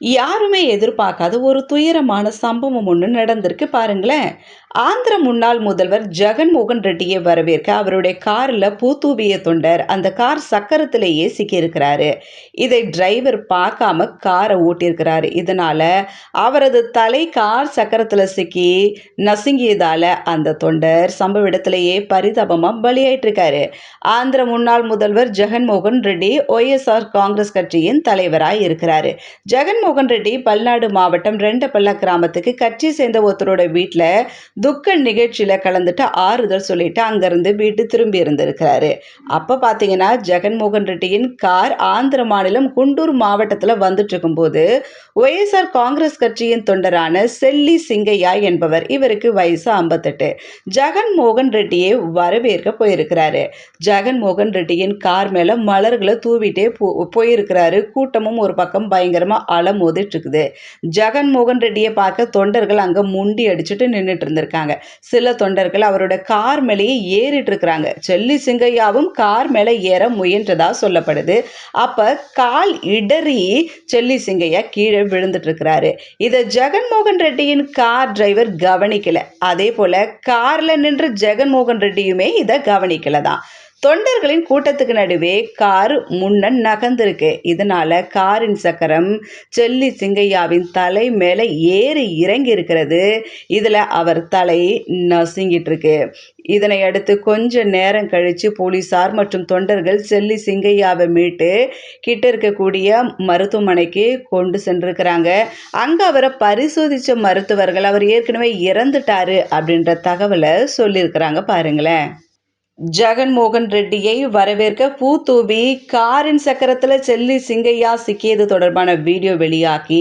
யாருமே எதிர்பார்க்காத ஒரு துயரமான சம்பவம் ஒன்று நடந்திருக்கு பாருங்களேன். ஆந்திர முன்னாள் முதல்வர் ஜெகன்மோகன் ரெட்டியை வரவேற்க அவருடைய காரில் பூத்தூவிய தொண்டர் அந்த கார் சக்கரத்திலேயே சிக்கியிருக்கிறாரு. இதை டிரைவர் பார்க்காம காரை ஓட்டியிருக்கிறாரு. இதனால அவரது தலை கார் சக்கரத்தில் சிக்கி நசுங்கியதால அந்த தொண்டர் சம்பவ இடத்திலேயே பரிதாபமாக பலியாயிட்டிருக்காரு. ஆந்திர முன்னாள் முதல்வர் ஜெகன்மோகன் ரெட்டி ஒய்எஸ்ஆர் காங்கிரஸ் கட்சியின் தலைவராக இருக்கிறாரு. ஜெகன்மோகன் ரெட்டி பல்நாடு மாவட்டம் ரெண்டபல்ல கிராமத்துக்கு கட்சி சேர்ந்த ஒருத்தரோட வீட்டில் துக்க நிகழ்ச்சியில் கலந்துட்டு ஆறுதல் சொல்லிட்டு அங்கேருந்து வீட்டு திரும்பி இருந்திருக்கிறாரு. அப்போ பார்த்தீங்கன்னா ஜெகன்மோகன் ரெட்டியின் கார் ஆந்திர மாநிலம் குண்டூர் மாவட்டத்தில் வந்துட்டு இருக்கும்போது ஒய்எஸ்ஆர் காங்கிரஸ் கட்சியின் தொண்டரான செல்லி சிங்கையா என்பவர் இவருக்கு வயசு ஐம்பத்தெட்டு. ஜெகன்மோகன் ரெட்டியை வரவேற்க போயிருக்கிறாரு. ஜெகன்மோகன் ரெட்டியின் கார் மேலே மலர்களை தூவிட்டே போ போயிருக்கிறாரு. கூட்டமும் ஒரு பக்கம் பயங்கரமாக அலமோதிட்டு இருக்குது ஜெகன்மோகன் ரெட்டியை பார்க்க தொண்டர்கள் அங்கே முண்டி அடிச்சுட்டு நின்றுட்டு இருக்காங்க. சில தொண்டர்கள் அவரோட கார் மேலேயே ஏறிட்டு இருக்கிறாங்க செல்லி சிங்கையாவும் கார் மேலே ஏற முயன்றதா சொல்லப்படுது. அப்போ கால் இடறி செல்லி சிங்கையா கீழே விழுந்துட்டு இருக்கிறாரு இதை ஜெகன்மோகன் ரெட்டியின் கார் டிரைவர் கவனிக்கல. அதே போல கார்ல நின்ற ஜெகன்மோகன் ரெட்டியுமே இதை கவனிக்கல தான் தொண்டர்களின் கூட்டத்துக்கு நடுவே கார் முன்னன் நகர்ந்திருக்கு. இதனால காரின் சக்கரம் செல்லி சிங்கையாவின் தலை மேலே ஏறி இறங்கி இருக்கிறது இதில் அவர் தலை நசுங்கிட்டு இருக்கு இதனை அடுத்து கொஞ்ச நேரம் கழித்து போலீசார் மற்றும் தொண்டர்கள் செல்லி சிங்கையாவை மீட்டு கிட்ட இருக்கக்கூடிய மருத்துவமனைக்கு கொண்டு சென்றிருக்கிறாங்க. அங்கே அவரை பரிசோதித்த மருத்துவர்கள் அவர் ஏற்கனவே இறந்துட்டாரு அப்படின்ற தகவலை சொல்லியிருக்கிறாங்க பாருங்களேன். ஜெகன்மோகன் ரெட்டியை வரவேற்க பூத்தூவி காரின் சக்கரத்தில் செல்லி சிங்கையா சிக்கியது தொடர்பான வீடியோ வெளியாகி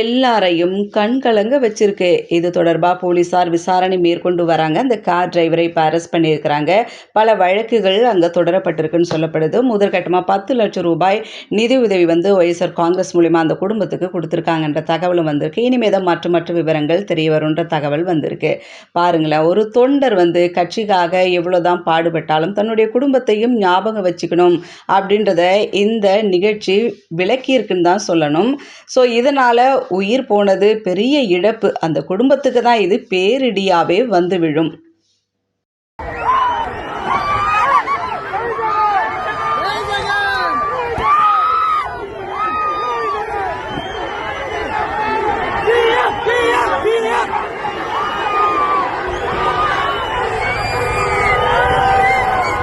எல்லாரையும் கண்கலங்க வச்சிருக்கு. இது தொடர்பாக போலீசார் விசாரணை மேற்கொண்டு வராங்க. அந்த கார் டிரைவரை இப்போ அரெஸ்ட் பண்ணியிருக்கிறாங்க. பல வழக்குகள் அங்கே தொடரப்பட்டிருக்குன்னு சொல்லப்படுது. முதற்கட்டமாக பத்து லட்சம் ரூபாய் நிதி உதவி வந்து ஒய்எஸ்ஆர் காங்கிரஸ் மூலிமா அந்த குடும்பத்துக்கு கொடுத்துருக்காங்கன்ற தகவலும் வந்திருக்கு. இனிமேல் தான் மற்ற மற்ற விவரங்கள் தெரிய வரும்ன்ற தகவல் வந்திருக்கு. பாருங்களேன் ஒரு தொண்டர் வந்து கட்சிக்காக எவ்வளோதான் பாடுபட்டாலும் தன்னுடைய குடும்பத்தையும் ஞாபகம் வச்சுக்கணும் அப்படின்றத இந்த நிகழ்ச்சி விளக்கியிருக்குன்னு தான் சொல்லணும். ஸோ இதனால் உயிர் போனது பெரிய இழப்பு. அந்த குடும்பத்துக்கு தான் இது பேரிடியாவே வந்து விழும்.